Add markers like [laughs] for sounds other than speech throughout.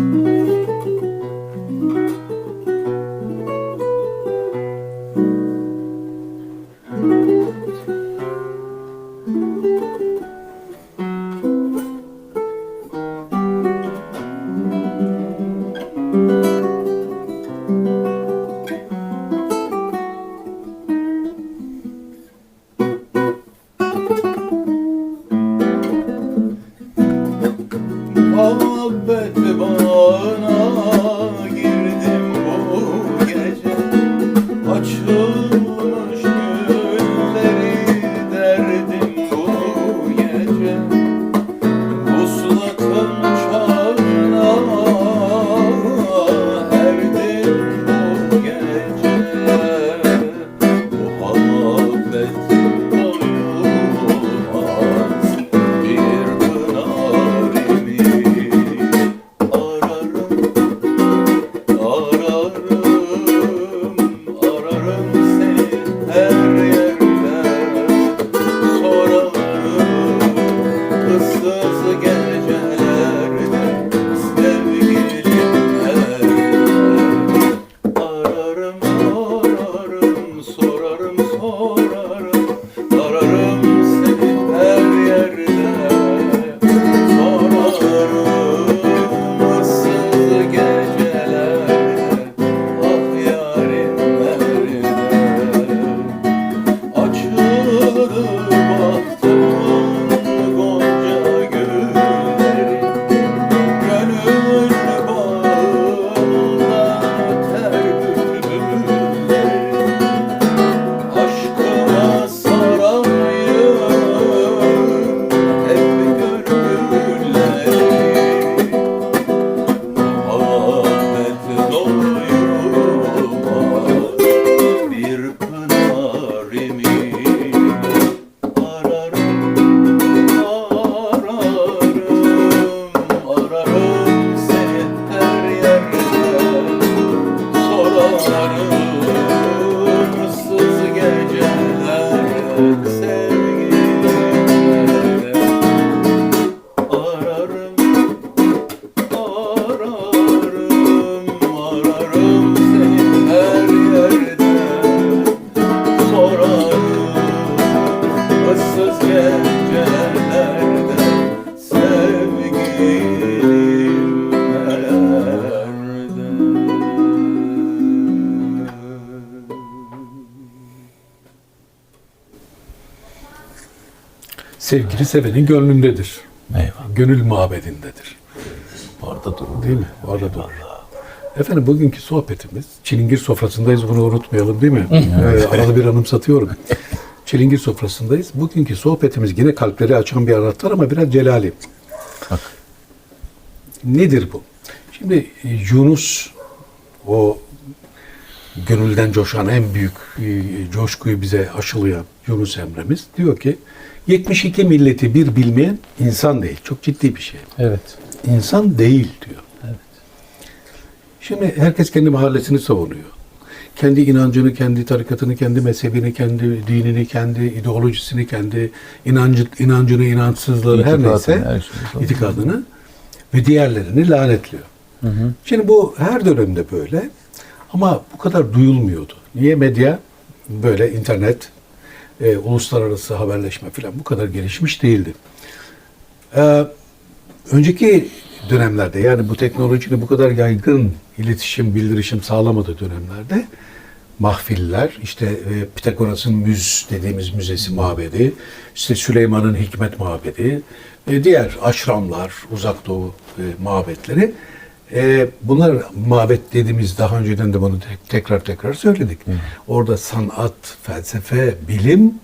Muhabbet Sevgili sevenin gönlündedir. Eyvallah. Gönül mabedindedir. Orada durur. Değil mi? Orada durur. Efendim bugünkü sohbetimiz Çilingir sofrasındayız bunu unutmayalım değil mi? Ee, arada bir anımsatıyorum. Çilingir sofrasındayız. Bugünkü sohbetimiz yine kalpleri açan bir anahtar ama biraz celali. Bak. Nedir bu? Şimdi e, Yunus o gönülden coşan en büyük e, coşkuyu bize aşılayan Yunus Emre'miz diyor ki 72 milleti bir bilmeyen insan değil. Çok ciddi bir şey. Evet. İnsan değil diyor. Evet. Şimdi herkes kendi mahallesini savunuyor. Kendi inancını, kendi tarikatını, kendi mezhebini, kendi dinini, kendi ideolojisini, kendi inancı, inancını, inançsızlığı her neyse her itikadını ve diğerlerini lanetliyor. Hı hı. Şimdi bu her dönemde böyle ama bu kadar duyulmuyordu. Niye medya böyle internet, e, uluslararası haberleşme falan bu kadar gelişmiş değildi. Ee, önceki dönemlerde yani bu teknolojinin bu kadar yaygın iletişim, bildirişim sağlamadığı dönemlerde mahfiller, işte e, Pitagoras'ın müz dediğimiz müzesi mabedi, işte Süleyman'ın hikmet mabedi, e, diğer aşramlar, uzak doğu e, mabetleri. E, bunlar mabet dediğimiz daha önceden de bunu tek- tekrar tekrar söyledik. Orada sanat, felsefe, bilim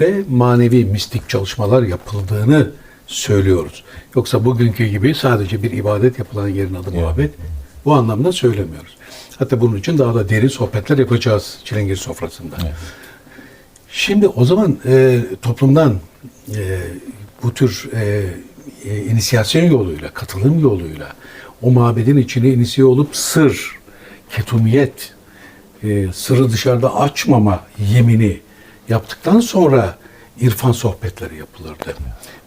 ve manevi mistik çalışmalar yapıldığını söylüyoruz. Yoksa bugünkü gibi sadece bir ibadet yapılan yerin adı mabet. Bu anlamda söylemiyoruz. Hatta bunun için daha da derin sohbetler yapacağız Çilingir sofrasında. Şimdi o zaman e, toplumdan e, bu tür e, e, inisiyasyon yoluyla, katılım yoluyla o mabedin içine inisiye olup sır, ketumiyet, e, sırrı dışarıda açmama yemini yaptıktan sonra irfan sohbetleri yapılırdı.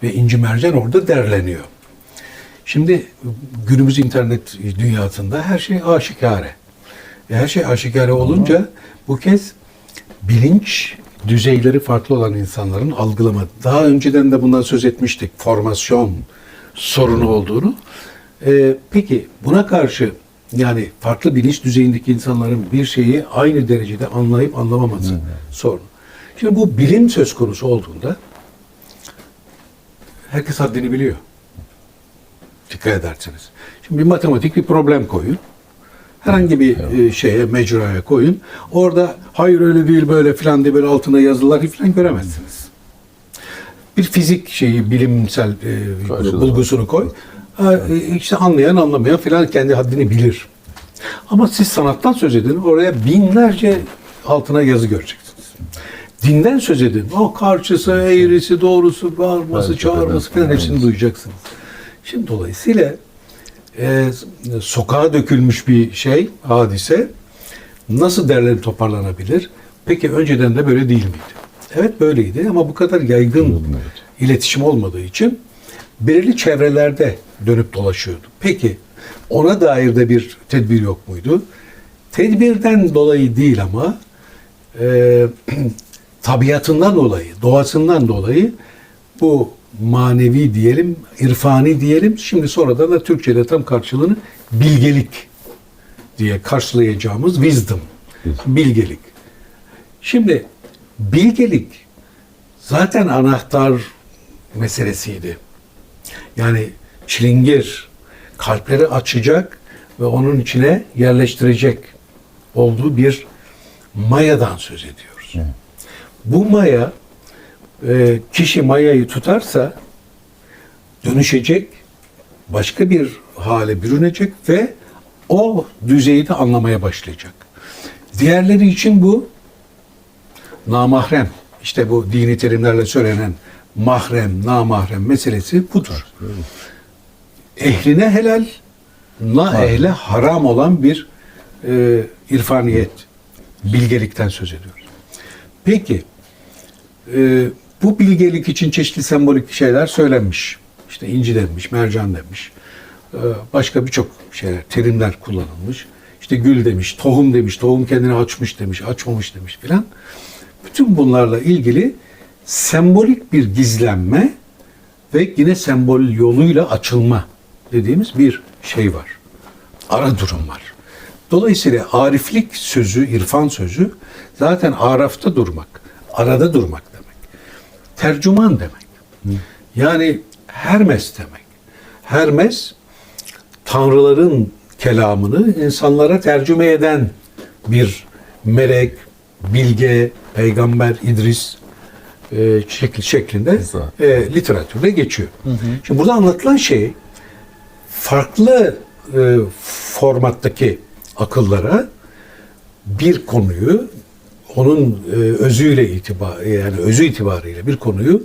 Ve İnci Mercan orada derleniyor. Şimdi günümüz internet dünyasında her şey aşikare. E, Her şey aşikare olunca bu kez bilinç düzeyleri farklı olan insanların algılama. Daha önceden de bundan söz etmiştik. Formasyon sorunu olduğunu. E, peki buna karşı yani farklı bilinç düzeyindeki insanların bir şeyi aynı derecede anlayıp anlamaması sorunu. Şimdi bu bilim söz konusu olduğunda herkes haddini biliyor. Dikkat ederseniz. Şimdi bir matematik bir problem koyun. Herhangi bir e, şeye, mecraya koyun. Orada hayır öyle değil böyle filan diye böyle altına yazılar filan göremezsiniz. Bir fizik şeyi, bilimsel e, bulgusunu koy. E, işte anlayan anlamayan filan kendi haddini bilir. Ama siz sanattan söz edin, oraya binlerce altına yazı göreceksiniz. Dinden söz edin, o karşısı, eğrisi, doğrusu, bağırması, de çağırması filan hepsini duyacaksınız. Şimdi dolayısıyla e, sokağa dökülmüş bir şey, hadise nasıl derlenip toparlanabilir? Peki önceden de böyle değil miydi? Evet böyleydi ama bu kadar yaygın iletişim olmadığı için belirli çevrelerde dönüp dolaşıyordu. Peki ona dair de bir tedbir yok muydu? Tedbirden dolayı değil ama e, [clears throat] tabiatından dolayı, doğasından dolayı bu manevi diyelim, irfani diyelim. Şimdi sonradan da Türkçe'de tam karşılığını bilgelik diye karşılayacağımız wisdom, bilgelik. Şimdi bilgelik zaten anahtar meselesiydi. Yani çilingir kalpleri açacak ve onun içine yerleştirecek olduğu bir mayadan söz ediyoruz. Bu maya e, kişi mayayı tutarsa dönüşecek, başka bir hale bürünecek ve o düzeyi de anlamaya başlayacak. Diğerleri için bu namahrem. İşte bu dini terimlerle söylenen mahrem, namahrem meselesi budur. Ehline helal, na ehle haram olan bir e, irfaniyet, bilgelikten söz ediyoruz. Peki, e, bu bilgelik için çeşitli sembolik şeyler söylenmiş. İşte inci denmiş, mercan demiş. E, başka birçok şeyler, terimler kullanılmış. İşte gül demiş, tohum demiş, tohum kendini açmış demiş, açmamış demiş filan. Bütün bunlarla ilgili sembolik bir gizlenme ve yine sembol yoluyla açılma dediğimiz bir şey var. Ara durum var. Dolayısıyla ariflik sözü, irfan sözü zaten arafta durmak, arada durmak demek. Tercüman demek. Yani Hermes demek. Hermes tanrıların kelamını insanlara tercüme eden bir melek, bilge, peygamber İdris e, şekli şeklinde e, literatürde geçiyor. Şimdi burada anlatılan şey farklı e, formattaki akıllara bir konuyu onun e, özüyle itibar yani özü itibariyle bir konuyu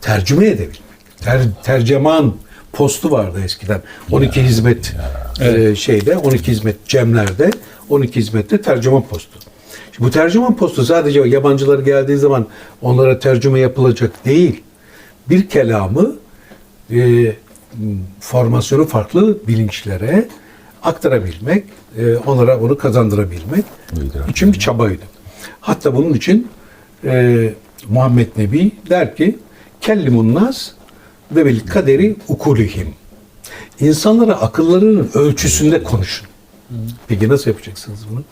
tercüme edebilmek. Ter, tercüman postu vardı eskiden. 12 hizmet e, şeyde 12 hizmet cemlerde 12 hizmette tercüman postu. Bu tercüman postu sadece yabancılar geldiği zaman onlara tercüme yapılacak değil. Bir kelamı e, formasyonu farklı bilinçlere aktarabilmek, e, onlara onu kazandırabilmek İdrak. için bir çabaydı. Hatta bunun için e, Muhammed Nebi der ki kellimun nas ve bil kaderi ukulihim. İnsanlara akıllarının ölçüsünde konuşun. Peki nasıl yapacaksınız bunu?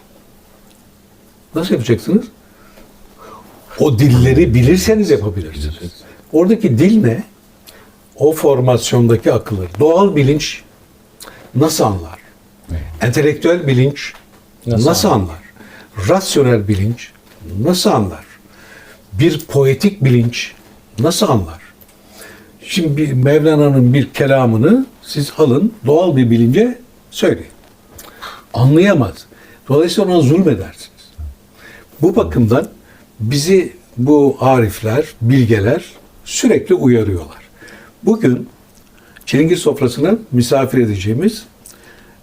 Nasıl yapacaksınız? O dilleri bilirseniz yapabilirsiniz. Oradaki dil ne? O formasyondaki akılları. Doğal bilinç nasıl anlar? Entelektüel bilinç nasıl, anlar? Rasyonel bilinç nasıl anlar? Bir poetik bilinç nasıl anlar? Şimdi bir Mevlana'nın bir kelamını siz alın, doğal bir bilince söyleyin. Anlayamaz. Dolayısıyla ona zulmedersiniz. Bu bakımdan bizi bu arifler, bilgeler sürekli uyarıyorlar. Bugün Çilingir sofrasına misafir edeceğimiz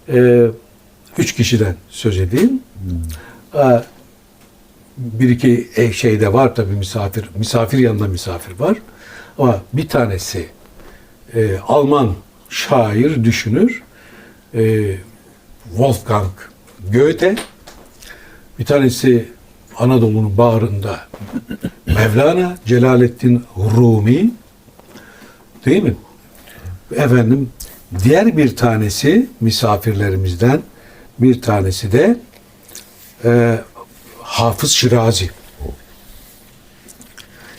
e, üç kişiden söz edeyim. E, bir iki e, şeyde var tabii misafir, misafir yanında misafir var. Ama bir tanesi e, Alman şair, düşünür. E, Wolfgang Goethe. Bir tanesi Anadolu'nun bağrında Mevlana Celaleddin Rumi. Değil mi? Efendim diğer bir tanesi misafirlerimizden bir tanesi de e, Hafız Şirazi.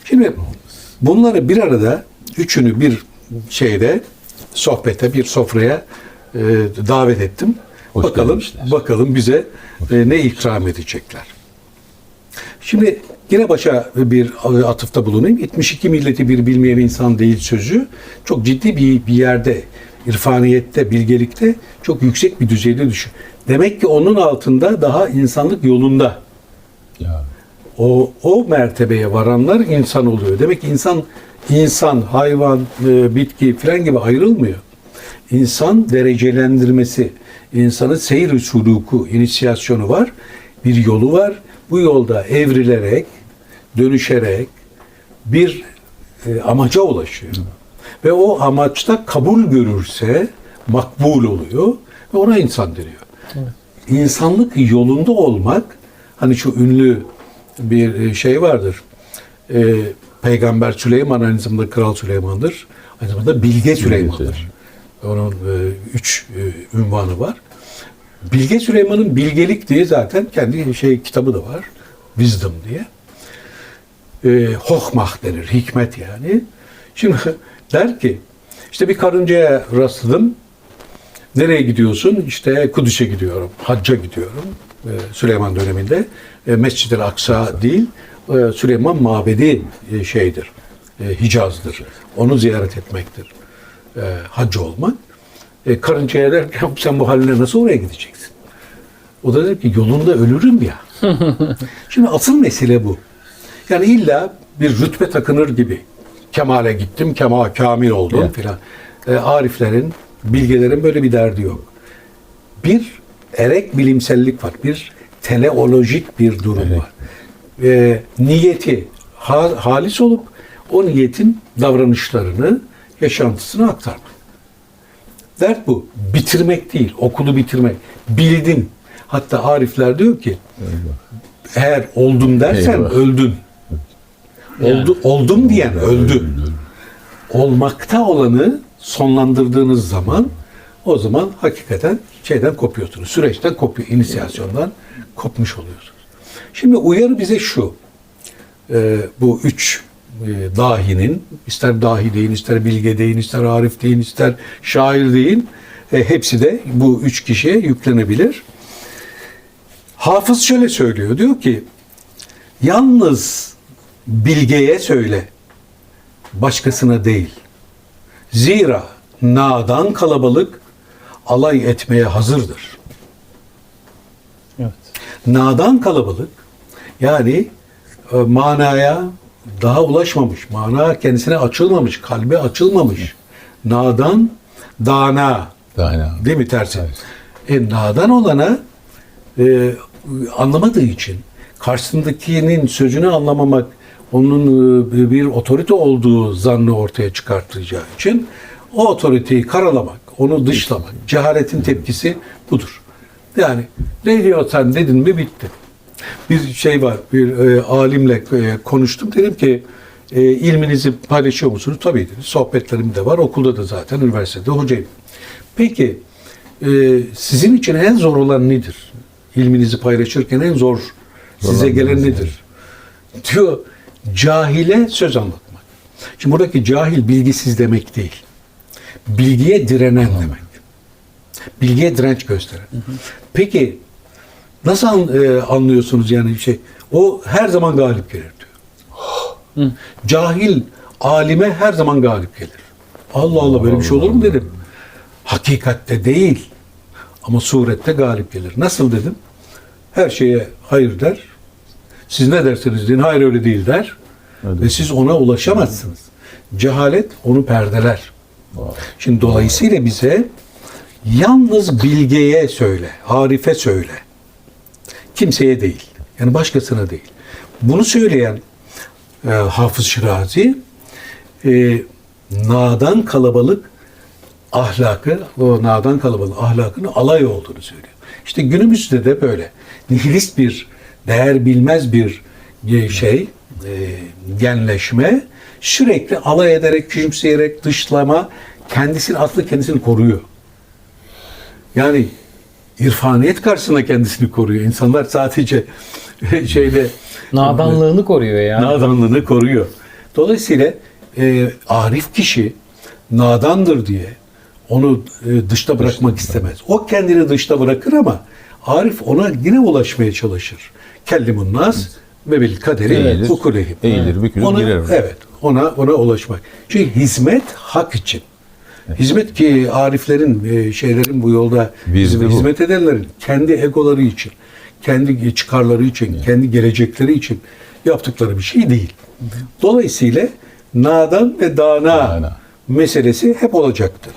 Şimdi bunları bir arada üçünü bir şeyde sohbete bir sofraya e, davet ettim. Hoş bakalım gelmişler. bakalım bize e, ne ikram edecekler. Şimdi yine başa bir atıfta bulunayım. 72 milleti bir bilmeyen insan değil sözü çok ciddi bir, bir yerde irfaniyette, bilgelikte çok yüksek bir düzeyde düşün. Demek ki onun altında daha insanlık yolunda Ya. o o mertebeye varanlar insan oluyor. Demek ki insan insan, hayvan, e, bitki falan gibi ayrılmıyor. İnsan derecelendirmesi, insanın seyir suluku, inisiyasyonu var. Bir yolu var. Bu yolda evrilerek, dönüşerek bir e, amaca ulaşıyor. Ve o amaçta kabul görürse makbul oluyor ve ona insan deniyor. İnsanlık yolunda olmak hani şu ünlü bir e, şey vardır. E, Peygamber Süleyman aynı zamanda Kral Süleyman'dır. Aynı zamanda Bilge Süleyman'dır. Onun e, üç e, ünvanı var. Bilge Süleyman'ın bilgelik diye zaten kendi şey kitabı da var. Wisdom diye. E, hohmah denir. Hikmet yani. Şimdi [laughs] der ki işte bir karıncaya rastladım. Nereye gidiyorsun? İşte Kudüs'e gidiyorum. Hacca gidiyorum. Ee, Süleyman döneminde. E, Mescid-i Aksa değil, e, Süleyman Mabedi e, şeydir. E, Hicaz'dır. Onu ziyaret etmektir. E, hacı olmak. E, karıncaya der ki [laughs] sen bu haline nasıl oraya gideceksin? O da der ki yolunda ölürüm ya. [laughs] Şimdi asıl mesele bu. Yani illa bir rütbe takınır gibi. Kemale gittim, kemal kamil oldum Ya. filan. E, ariflerin, bilgelerin böyle bir derdi yok. Bir erek bilimsellik var. Bir teleolojik bir durum Evet. var. E, niyeti ha- halis olup o niyetin davranışlarını, yaşantısını aktarmak. Dert bu. Bitirmek değil, okulu bitirmek. Bildin. Hatta Arifler diyor ki eğer oldum dersen Eyvah. öldün. Oldu, oldum diyen öldü. Olmakta olanı sonlandırdığınız zaman o zaman hakikaten şeyden kopuyorsunuz. Süreçten kopuyor. inisiyasyondan kopmuş oluyorsunuz. Şimdi uyarı bize şu. Ee, bu üç e, dahinin ister dahi deyin, ister bilge deyin, ister arif deyin, ister şair deyin. e, hepsi de bu üç kişiye yüklenebilir. Hafız şöyle söylüyor. Diyor ki yalnız bilgeye söyle. Başkasına değil. Zira nadan kalabalık alay etmeye hazırdır. Evet. Nadan kalabalık yani e, manaya daha ulaşmamış, mana kendisine açılmamış, kalbe açılmamış. Nadan, dana, Daha Değil mi tersi? E, nadan olana e, anlamadığı için karşısındakinin sözünü anlamamak onun e, bir otorite olduğu zannı ortaya çıkartacağı için o otoriteyi karalamak, onu dışlamak, cehaletin tepkisi budur. Yani ne diyorsan dedin mi bitti. Bir şey var, bir e, alimle e, konuştum. Dedim ki e, ilminizi paylaşıyor musunuz? Tabii dedi. Sohbetlerim de var. Okulda da zaten, üniversitede hocayım. Peki e, sizin için en zor olan nedir? İlminizi paylaşırken en zor size Zorlandığınız gelen yer. nedir? Diyor cahile söz anlatmak. Şimdi buradaki cahil bilgisiz demek değil. Bilgiye direnen demek. Bilgiye direnç gösteren. Peki nasıl an- e, anlıyorsunuz yani şey? O her zaman galip gelir diyor. Cahil alime her zaman galip gelir. Allah Allah böyle bir şey olur mu dedim. Hakikatte değil. Ama surette galip gelir. Nasıl dedim? Her şeye hayır der. Siz ne derseniz deyin hayır öyle değil der. Öyle. Ve siz ona ulaşamazsınız. Cehalet onu perdeler. Şimdi dolayısıyla bize yalnız bilgeye söyle, arife söyle. Kimseye değil. Yani başkasına değil. Bunu söyleyen e, Hafız Şirazi e, nadan kalabalık ahlakı, o nadan kalabalığın ahlakını alay olduğunu söylüyor. İşte günümüzde de böyle nihilist bir, değer bilmez bir e, şey, e, genleşme sürekli alay ederek, küçümseyerek, dışlama, kendisini, aslı kendisini koruyor. Yani irfaniyet karşısında kendisini koruyor. İnsanlar sadece [laughs] şeyle Nadanlığını koruyor ya. nadanlığını koruyor. Dolayısıyla e, arif kişi nadandır diye onu e, dışta bırakmak istemez. O kendini dışta bırakır ama arif ona yine ulaşmaya çalışır. Kellimun nas ve bil kaderi Eğilir, ukulehim. eğilir, bükülür, Ona- girer. Evet. Ona ona ulaşmak. Çünkü hizmet hak için. Hizmet ki ariflerin, e, şeylerin bu yolda Bizde hizmet, hizmet edenlerin kendi egoları için, kendi çıkarları için, kendi gelecekleri için yaptıkları bir şey değil. Dolayısıyla nadan ve dana Dana. meselesi hep olacaktır.